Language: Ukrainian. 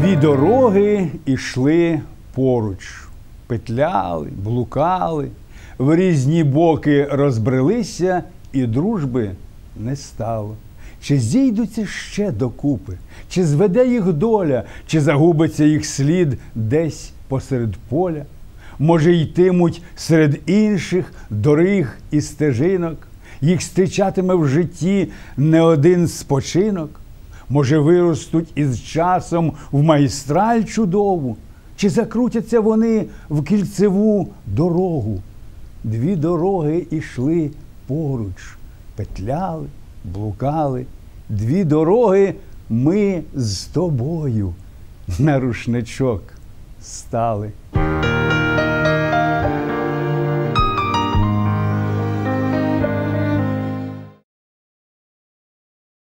Дві дороги ішли поруч, петляли, блукали, в різні боки розбрелися, і дружби не стало. Чи зійдуться ще докупи, чи зведе їх доля, чи загубиться їх слід десь посеред поля? Може, йтимуть серед інших доріг і стежинок, їх зустрічатиме в житті не один спочинок? Може, виростуть із часом в майстраль чудову, чи закрутяться вони в кільцеву дорогу? Дві дороги ішли поруч, петляли, блукали. Дві дороги ми з тобою на рушничок стали.